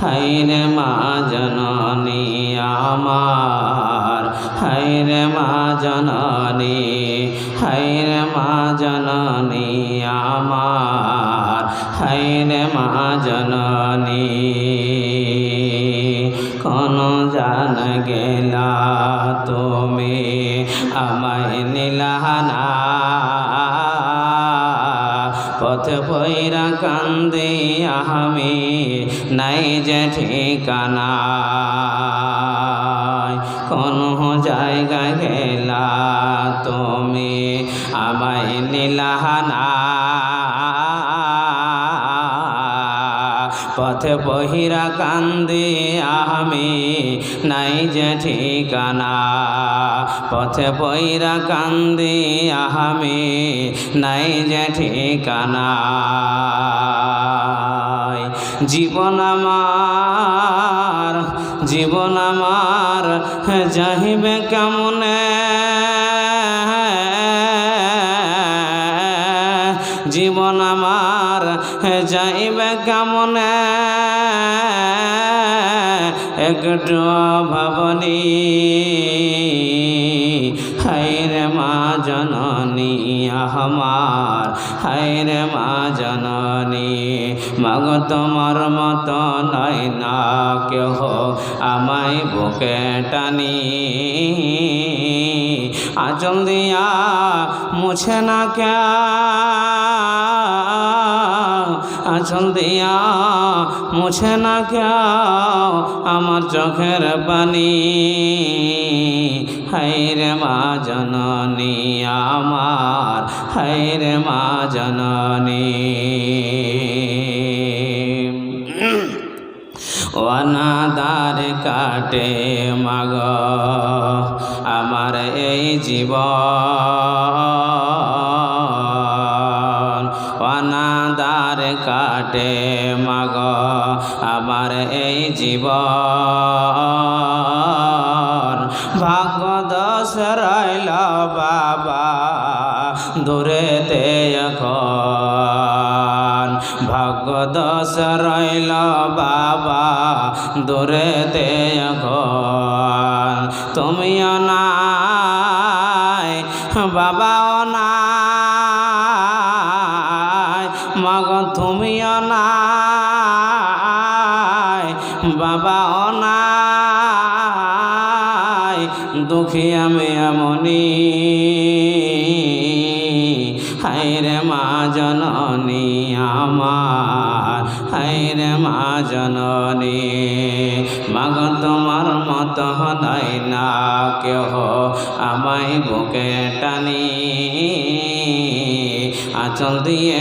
হাইরে মা জননী আমার হাইরে মা জননী হাইরে মা জননী আমার হাইরে মা জননী। কোন জান গেলা তুমি আমায় নিলাহানা নাই যে ঠিকানা কোন জায়গা গেলা তুমি আমায় নিলাহানা পথে বহিরা কান্দি আমি নাই যে ঠিকানা। পথে বহিরা কান্দি আমি নাই যে ঠিকানা। জীবন আমার জীবন আমার যাহিবে কেমনে? জীবন আমার যাইবে কেমনে? একটু ভাবনি হাইরে জননী আমার হাইরে মা জননী, মাগ তোমার মত নয় না কেহ আমায় বুকে টানি। আচল দিয়া মুছে না কে আচল দিয়া মুছে না কেউ আমার চোখের পানি। হাইরে মা জননী আমার হাইরে মা জননী। অনাদার কাটে মাগ আমার এই জীবন। অনাদার কাটে মাগ, আমার এই জীবন। ভাগ্য দশ রইল বাবা, দূরেতে এখন। ভাগ্য দশ রইল বাবা, দূরেতে এখন। তুমিও নাই, বাবাও নাই। মগ তুমিও নাই বাবাও নাই, দুঃখী আমি এমনি হাইরে মা জননী আমার হাইরে মা জননী। মাগ তোমার মত হদাই না কেহ আমায় বুকে টানি, আচল দিয়ে